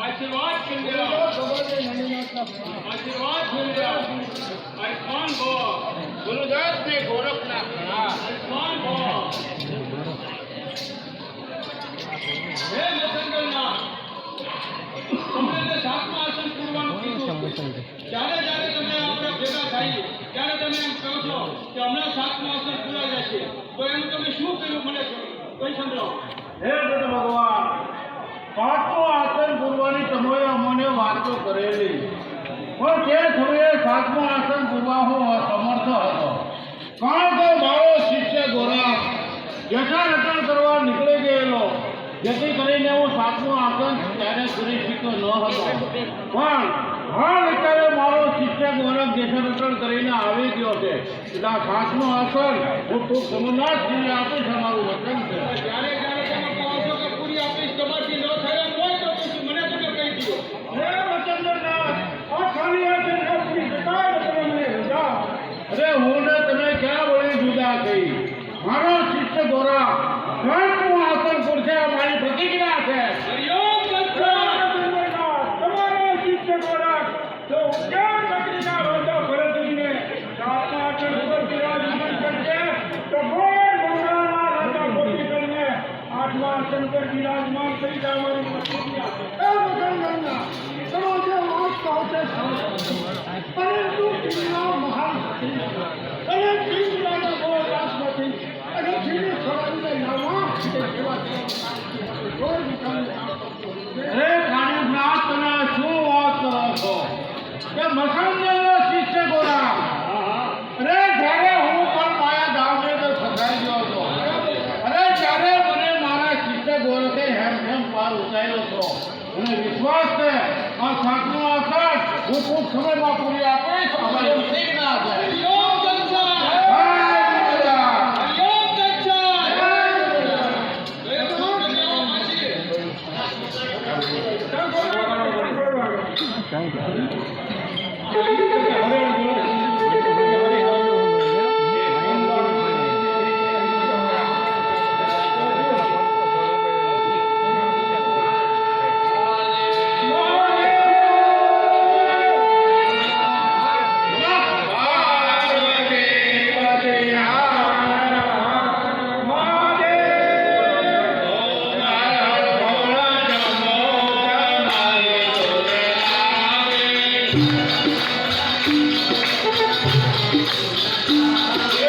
આશીર્વાદ આશીર્વાદ આયુષ્માન ગુરુદાસ ને ગોરખના હે તમને સાતમા આસન પૂરવાનું કીધું જ્યારે જ્યારે તમે આપણે ભેગા થઈએ ત્યારે તમે એમ કહો છો કે હમણાં સાતમા આસન પૂરા જશે. તો એમ તમે શું કર્યું મને કોઈ સમજાવો હે ભગવાન. પાંચમો આસન પૂરવાની તમે અમને વાતો કરેલી. પણ તે સમયે સાતમો આસન પૂરવા હું અસમર્થ હતો. કારણ કે મારો શિષ્ય ગોરા જઠા રટણ કરવા નીકળી ગયેલો. જેથી કરીને હું સાતમો આસન ત્યારે કરી શક્યો ન હતો. પણ હાલ અત્યારે મારો શિષ્ય ગોરખ જેઠા રટણ કરીને આવી ગયો છે. એટલે સાતમો આસન હું ટૂંક સમયમાં જ આપીશ, અમારું વચન છે. જ્યારે જ્યારે તમે કહો છો કે પૂરી આપણી તમારથી ન થાય એમ હોય તો પછી મને તમે કહી દો હે વચંદ્રનાથ આ ખાલી આસન આપણી જટાય તમે મને રજા અરે હું ને તમે ક્યાં વળી જુદા થઈ મારો શિષ્ય ગોરા ઘણું આસન પુરશે આ મારી પ્રતિજ્ઞા છે હરિઓમ દત્ત તમારો શિષ્ય ગોરખ જો ઉદ્યાન નગરીના રાજા ભરતજીને સાતમા આસન ઉપર બિરાજમાન કરશે તો ગોળ બંગાળના રાજા ગોપીચંદને આઠમા આસન પર કહો છો સાચું. પરંતુ ટીમના મહાન હતી અને ટીમ રાજા ગોળ રાસમાંથી અને ટીમને છોડાવીને નવા તે સેવા કરવા કોઈ વિચાર અરે કાળીનાથ તમે શું વાત કરો છો કે મસંદરનો શિષ્ય ગોરા અરે જ્યારે હું પણ માયા ગામને તો ફસાઈ ગયો હતો અરે ત્યારે મને મારા શિષ્ય ગોરખે હેમ હેમ પાર ઉતાર્યો હતો મને વિશ્વાસ છે. આ સાતમું આસન હું ખૂબ સમયમાં પૂરી આપીશ. અમારી પ્રતિજ્ઞા છે Thank you.